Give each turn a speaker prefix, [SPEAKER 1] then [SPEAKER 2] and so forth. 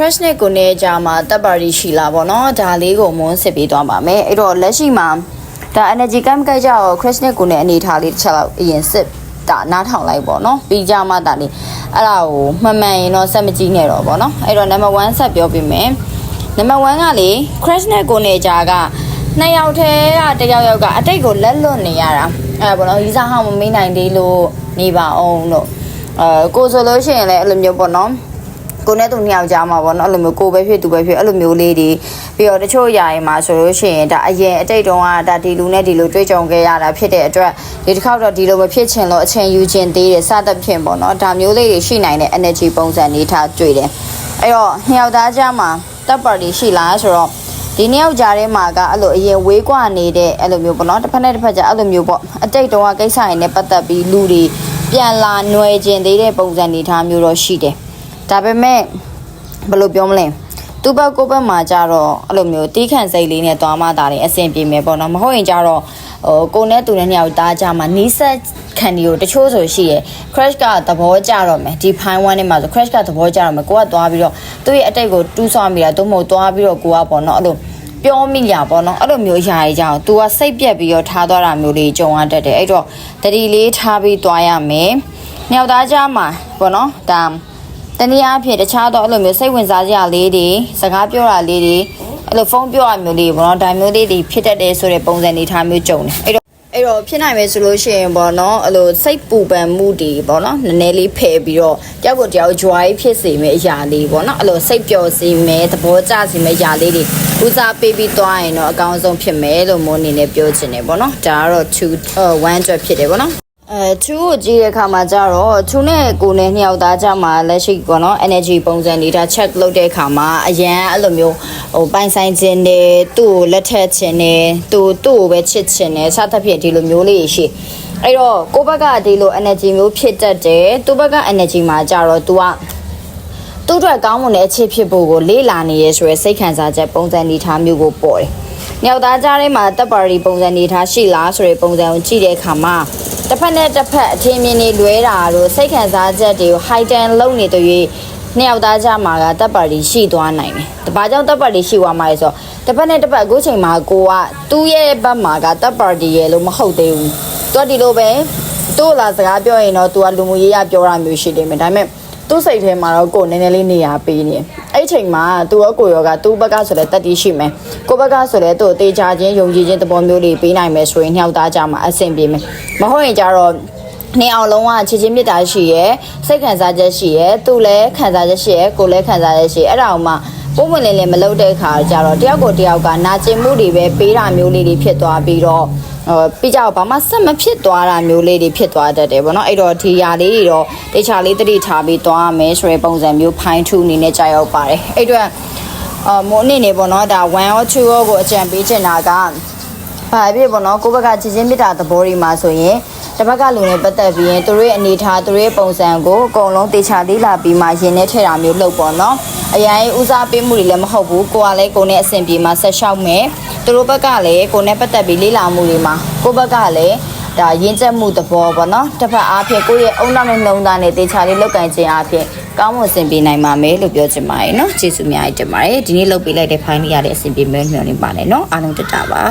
[SPEAKER 1] crash နဲ့ကိုနေကြမှာတပ်ပါရီရှိလာပေါ့နော်ဒါလေးကိုမွန်းစစ်ပေးသွားပါမယ်အဲ့တော့လက်ရှိမှာဒါ energy cam ကြိုက်ကြတော့ crash နဲ့ကိုနေအနေထားလေးတစ်ချက်လောက်အရင်စစ်ဒါနားထောင်လိုက်ပေါ့နော်ပြီးကြမှဒါလေးအဲ့ဒါကိုမှန်မှန်ရင်တော့ဆက်မကြည့်နဲ့တော့ပေါ့နော်အဲ့တော့ number 1ဆက်ပြောပြမယ်နံပါတ်1ကလေ crash နဲ့ကိုနေကြကနှစ်ယောက်တည်းကတစ်ယောက်ယောက်ကအတိတ်ကိုလက်လွတ်နေရတာအဲ့ဒါပေါ့နော်ရီစာဟောင်းမမေးနိုင်သေးလို့နေပါအောင်လို့အဲကိုဆိုလို့ရှိရင်လည်းအဲ့လိုမျိုးပေါ့နော် ကိုနဲ့သူနှစ်ယောက်ကြားမှာပေါ့နော်အဲ့လိုမျိုးကိုပဲဖြစ်သူပဲဖြစ်အဲ့လိုမျိုးလေးတွေပြီးတော့တချို့ຢာရင်မှာဆိုလို့ရှိရင်ဒါအရင်အတိတ်တုန်းကဒါဒီလူနဲ့ဒီလိုတွေ့ကြုံခဲ့ရတာဖြစ်တဲ့အတွက်ဒီတစ်ခေါက်တော့ဒီလိုမဖြစ်ချင်လို့အချိန်ယူခြင်းသေးတယ်စသဖြင့်ပေါ့နော်ဒါမျိုးလေးတွေရှိနိုင်တဲ့ energy ပုံစံနေထားတွေ့တယ်အဲ့တော့နှစ်ယောက်သားကြားမှာတပ်ပါတီရှိလားဆိုတော့ဒီနှစ်ယောက်ကြားထဲမှာကအဲ့လိုအရင်ဝေးကွာနေတဲ့အဲ့လိုမျိုးပေါ့နော်တစ်ဖက်နဲ့တစ်ဖက်ကြားအဲ့လိုမျိုးပေါ့အတိတ်တုန်းကကိစ္စရင်းနဲ့ပတ်သက်ပြီးလူတွေပြန်လာຫນွယ်ကျင်သေးတဲ့ပုံစံနေထားမျိုးတော့ရှိတယ် ဒါပေမဲ့ဘယ်လိုပြောမလဲသူ့ဘက်ကိုယ့်ဘက်မှာကြတော့အဲ့လိုမျိုးတီးခန့်စိတ်လေးနဲ့သွားမှသာတယ်အဆင်ပြေမယ်ပေါ့နော်မဟုတ်ရင်ကြတော့ဟိုကိုနဲ့သူနဲ့နှစ်ယောက်သားကြမှာနီးစက်ခံဒီကိုတချို့ဆိုရှိရယ် crash ကသဘောကျတော့မယ်ဒီ fine one နဲ့မှာဆို crash ကသဘောကျတော့မယ်ကိုကသွားပြီးတော့သူ့ရဲ့အတိတ်ကိုတူးဆွမိတာသို့မဟုတ်သွားပြီးတော့ကိုကပေါ့နော်အဲ့လိုပြောမိရပေါ့နော်အဲ့လိုမျိုးຢာကြီးကြောင် तू ကစိတ်ပြက်ပြီးတော့ထားသွားတာမျိုးလေးကြုံရတတ်တယ်အဲ့တော့တတိလေးထားပြီးသွားရမယ်မြောက်သားကြားမှာပေါ့နော်ဒါ တနည်းအားဖြင့်တခြားတော့အဲ့လိုမျိုးစိတ်ဝင်စားစရာလေးတွေစကားပြောတာလေးတွေအဲ့လိုဖုန်းပြောရမျိုးလေးပေါ့နော်ဒါမျိုးလေးတွေဖြစ်တတ်တယ်ဆိုတဲ့ပုံစံနေထားမျိုးကြုံတယ်အဲ့တော့အဲ့တော့ဖြစ်နိုင်မယ်ဆိုလို့ရှိရင်ပေါ့နော်အဲ့လိုစိတ်ပူပန်မှုတွေပေါ့နော်နည်းနည်းလေးဖယ်ပြီးတော့တယောက်ကိုတယောက် joy ဖြစ်စေမယ့်အရာလေးပေါ့နော်အဲ့လိုစိတ်ပျော်စေမယ့်သဘောကျစေမယ့်အရာလေးတွေဦးစားပေးပြီးသွားရင်တော့အကောင်းဆုံးဖြစ်မယ်လို့မိုးအနေနဲ့ပြောချင်တယ်ပေါ့နော်ဒါကတော့2 1အတွက်ဖြစ်တယ်ပေါ့နော် အဲ2ကိုကြည့်တဲ့အခါမှာကျတော့2နဲ့ကိုနဲ့နှစ်ယောက်သားကြမှာလက်ရှိပေါ့နော် energy ပုံစံနေတာ check လုပ်တဲ့အခါမှာအရန်အဲ့လိုမျိုးဟိုပိုင်ဆိုင်ခြင်းနဲ့သူ့ကိုလက်ထက်ခြင်းနဲ့သူသူ့ကိုပဲချစ်ခြင်းနဲ့စသဖြင့်ဒီလိုမျိုးလေးရှိအဲ့တော့ကိုယ့်ဘက်ကဒီလို energy မျိုးဖြစ်တတ်တယ်သူ့ဘက်က energy မှာကျတော့ तू ကသူ့အတွက်ကောင်းမွန်တဲ့အခြေဖြစ်ဖို့ကိုလေးလာနေရဲဆိုရယ်စိတ်ခံစားချက်ပုံစံနေထားမျိုးကိုပေါ်တယ်။မြောက်သားကြားထဲမှာတပ်ပါရီပုံစံနေထားရှိလားဆိုရယ်ပုံစံကိုကြည့်တဲ့အခါမှာ တစ်ဖက်နဲ့တစ်ဖက်အထင်မြင်နေလွဲတာတို့စိတ်ခံစားချက်တွေကို high ten လုပ်နေတဲ့၍နှစ်ယောက်သားကြားမှာကတပ်ပါရီရှိသွားနိုင်တယ်။ဒါဘာကြောင့်တပ်ပါရီရှိသွားမှာလဲဆိုတော့တစ်ဖက်နဲ့တစ်ဖက်အခုချိန်မှာကိုကသူ့ရဲ့ဘက်မှာကတပ်ပါရီရဲ့လို့မဟုတ်သေးဘူး။သူကဒီလိုပဲသူ့လာစကားပြောရင်တော့ तू ကလူမှုရေးရပြောတာမျိုးရှိတယ်မယ်ဒါပေမဲ့သူ့စိတ်ထဲမှာတော့ကိုယ်နည်းနည်းလေးနေရာပေးနေ အဲ့ဒီချိန်မှာသူရောကိုရောကသူ့ဘက်ကဆိုလဲတက်တီးရှိမယ်ကိုယ့်ဘက်ကဆိုလဲသူ့အသေးချာချင်းယုံကြည်ခြင်းသဘောမျိုးလေးပေးနိုင်မယ်ဆိုရင်နှောက်သားကြမှာအဆင်ပြေမယ်မဟုတ်ရင်ကြတော့နေအောင်လုံးဝချစ်ချင်းမြတ်တာရှိရဲစိတ်ခံစားချက်ရှိရဲသူလည်းခံစားချက်ရှိရဲကိုယ်လည်းခံစားချက်ရှိရဲအဲ့ဒါအောင်မှပုံမှန်လေးလေးမလုပ်တဲ့အခါကျတော့တယောက်ကိုတယောက်ကနာကျင်မှုတွေပဲပေးတာမျိုးလေးတွေဖြစ်သွားပြီးတော့ ဟိုပြီးကြတော့ဘာမှဆက်မဖြစ်သွားတာမျိုးလေးတွေဖြစ်သွားတတ်တယ်ဗောနော်အဲ့တော့ဒီຢာလေးတွေတော့တေချာလေးတတိထားပြီးသွားရမယ်ဆိုတဲ့ပုံစံမျိုးဖိုင်းထူအနေနဲ့ကြာရောက်ပါတယ်အဲ့တော့အမိုးအနေနဲ့ဗောနော်ဒါ1 or 2 or ကိုအကြံပေးချင်တာကဘာဖြစ်ဗောနော်ကိုယ့်ဘက်ကချစ်ချင်းမြတ်တာသဘောတွေမှာဆိုရင်တစ်ဘက်ကလူနဲ့ပတ်သက်ပြီးရင်သူတို့ရဲ့အနေထားသူတို့ရဲ့ပုံစံကိုအကုန်လုံးတေချာလေးလာပြီးမှရင်ထဲထည့်တာမျိုးလုပ်ပေါ့နော်အရင်ဦးစားပေးမှုတွေလည်းမဟုတ်ဘူးကိုကလည်းကိုနဲ့အဆင်ပြေမှဆက်လျှောက်မယ် သူတို့ဘက်ကလည်းကိုနဲ့ပတ်သက်ပြီးလေးလာမှုတွေမှာကိုဘက်ကလည်းဒါရင်းချက်မှုသဘောပေါ့နော်တစ်ဖက်အားဖြင့်ကိုယ့်ရဲ့အုံနောက်နဲ့နှုံသားနဲ့တေချာလေးလောက်ကင်ခြင်းအားဖြင့်ကောင်းမွန်အဆင်ပြေနိုင်ပါမယ်လို့ပြောချင်ပါတယ်နော်ကျေးဇူးအများကြီးတင်ပါတယ်ဒီနေ့လုပ်ပေးလိုက်တဲ့ဖိုင်လေးရတဲ့အဆင်ပြေမယ်မျှော်လင့်ပါတယ်နော်အားလုံးတက်တာပါ